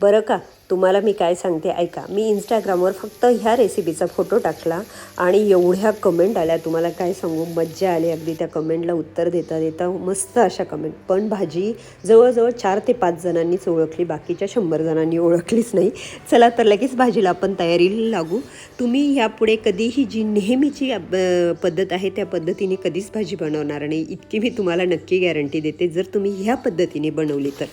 बरं का? तुम्हाला मी काय सांगते ऐका. मी इंस्टाग्रामवर फक्त ह्या रेसिपीचा फोटो टाकला आणि एवढ्या कमेंट आल्या. तुम्हाला काय सांगू? मज्जा आली. अगदी त्या कमेंटला उत्तर देता देता मस्त अशा कमेंट पण भाजी जवळजवळ चार ते पाच जणांनीच ओळखली. बाकीच्या शंभर जणांनी ओळखलीच नाही. चला तर लगेच भाजीला आपण तयारीला लागू. तुम्ही यापुढे कधीही जी नेहमीची पद्धत आहे त्या पद्धतीने कधीच भाजी बनवणार नाही. इतकी मी तुम्हाला नक्की गॅरंटी देते. जर तुम्ही ह्या पद्धतीने बनवली तर.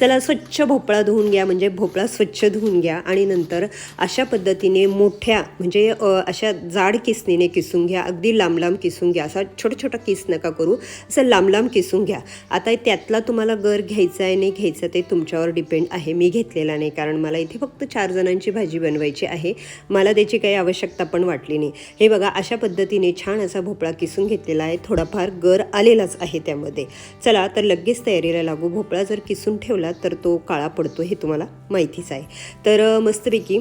चला स्वच्छ भोपळा धुवून घ्या. म्हणजे भोपळा स्वच्छ धुवून घ्या आणि नंतर अशा पद्धतीने मोठ्या म्हणजे अशा जाड किसणीने किसून घ्या अगदी लांब लांब किसून घ्या असा छोटा छोटा किस नका करू असं लांब लांब किसून घ्या. आता त्यातला तुम्हाला गर घ्यायचा आहे नाही घ्यायचा ते तुमच्यावर डिपेंड आहे मी घेतलेला नाही कारण मला इथे फक्त चार जणांची भाजी बनवायची आहे मला त्याची काही आवश्यकता पण वाटली नाही. हे बघा अशा पद्धतीने छान असा भोपळा किसून घेतलेला आहे थोडाफार गर आलेलाच आहे त्यामध्ये. चला तर लगेच तयारीला लागू भोपळा जर किसून ठेवला तर तो काळा पडतो हे तुम्हाला माहितीच आहे. तर मस्तपैकी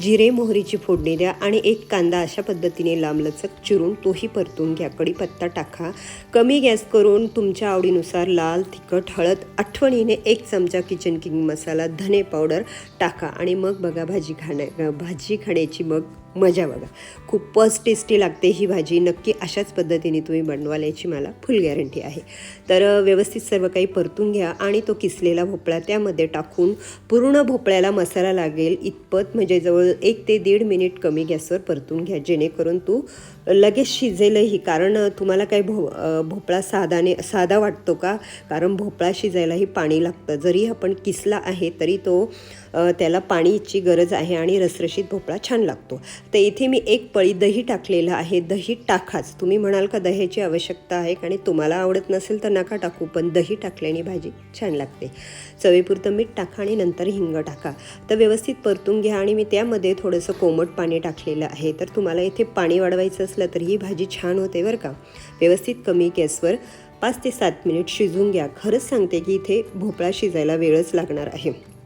जिरे मोहरीची फोडणी द्या आणि एक कांदा अशा पद्धतीने लांबलचक चिरून तोही परतून घ्या. कढीपत्ता टाका. कमी गॅस करून तुमच्या आवडीनुसार लाल तिखट हळद आठवणीने एक चमचा किचन किंग मसाला धने पावडर टाका आणि मग बघा भाजी खाण्या भाजी खाण्याची मग मजा बघा. खूपच टेस्टी लागते ही भाजी. नक्की अशाच पद्धतीने तुम्ही बनवाल याची मला फुल गॅरंटी आहे. तर व्यवस्थित सर्व काही परतून घ्या आणि तो किसलेला भोपळा त्यामध्ये टाकून पूर्ण भोपळ्याला मसाला लागेल. इतपत म्हणजे जवळ एक ते दीड मिनिट कमी गॅसवर परतून घ्या. जेणेकरून तू लगेच शिजेलही. कारण तुम्हाला काही भो भोपळा साधाने साधा वाटतो का? कारण भोपळा शिजायलाही पाणी लागतं. जरी आपण किसला आहे तरी तो त्याला पाणीची गरज आहे आणि रसरशीत भोपळा छान लागतो. तर इथे मी एक पळी दही टाकलेलं आहे. दही टाकाच. तुम्ही म्हणाल का दह्याची आवश्यकता आहे? आणि तुम्हाला आवडत नसेल तर नका टाकू पण दही टाकल्याने भाजी छान लागते. चवीपुरतं मीठ टाका आणि नंतर हिंग टाका. तर व्यवस्थित परतून घ्या आणि मी त्यामध्ये थोडंसं कोमट पाणी टाकलेलं आहे. तर तुम्हाला इथे पाणी वाढवायचं असलं तर ही भाजी छान होते बरं का. व्यवस्थित कमी गॅसवर पाच ते सात मिनिट शिजवून घ्या. खरंच सांगते की इथे भोपळा शिजायला वेळच लागणार आहे.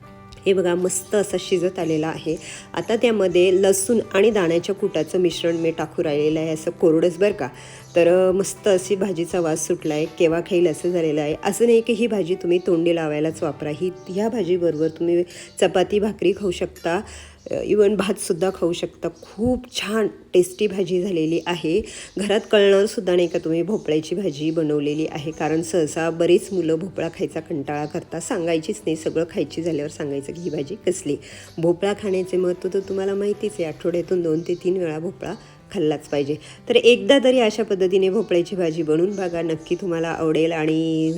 हे बघा मस्त असं शिजत आलेलं आहे. आता त्यामध्ये लसूण आणि दाण्याच्या कुटाचं मिश्रण मी टाकू राहिलेलं आहे असं कोरडंच बरं का. तर मस्त अशी भाजीचा वास सुटला आहे केव्हा खाईल असं झालेलं आहे. असं नाही की ही भाजी तुम्ही तोंडी लावायलाच वापरा. ही ह्या भाजीबरोबर तुम्ही चपाती भाकरी खाऊ शकता. इवन भातसुद्धा खाऊ शकता. खूप छान टेस्टी भाजी झालेली आहे. घरात कळणारसुद्धा नाही का तुम्ही भोपळ्याची भाजी बनवलेली आहे. कारण सहसा बरेच मुलं भोपळा खायचा कंटाळा करता सांगायचीच नाही. सगळं खायची झाल्यावर सांगायचं की ही भाजी कसली? भोपळा खाण्याचे महत्त्व तर तुम्हाला माहितीच आहे. आठवड्यातून दोन ते तीन वेळा भोपळा खाल्लाच पाहिजे. तर एकदा तरी अशा पद्धतीने भोपळ्याची भाजी बनवून बघा. नक्की तुम्हाला आवडेल आणि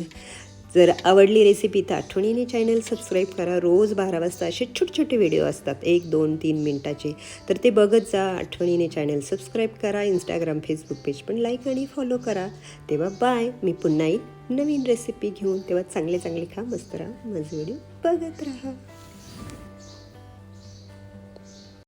जर आवडली रेसिपी तर आठवणीने चॅनल सबस्क्राईब करा. रोज बारा वाजता असे छोटे छोटे व्हिडिओ असतात. एक दोन तीन मिनटाचे. तर ते बघत जा. आठवणीने चॅनल सबस्क्राईब करा. इंस्टाग्राम फेसबुक पेज पण लाईक आणि फॉलो करा. तेव्हा बाय मी पुन्हा एक नवीन रेसिपी घेऊन तेव्हा चांगले चांगले खा. मस्त राहा. माझे व्हिडिओ बघत राहा.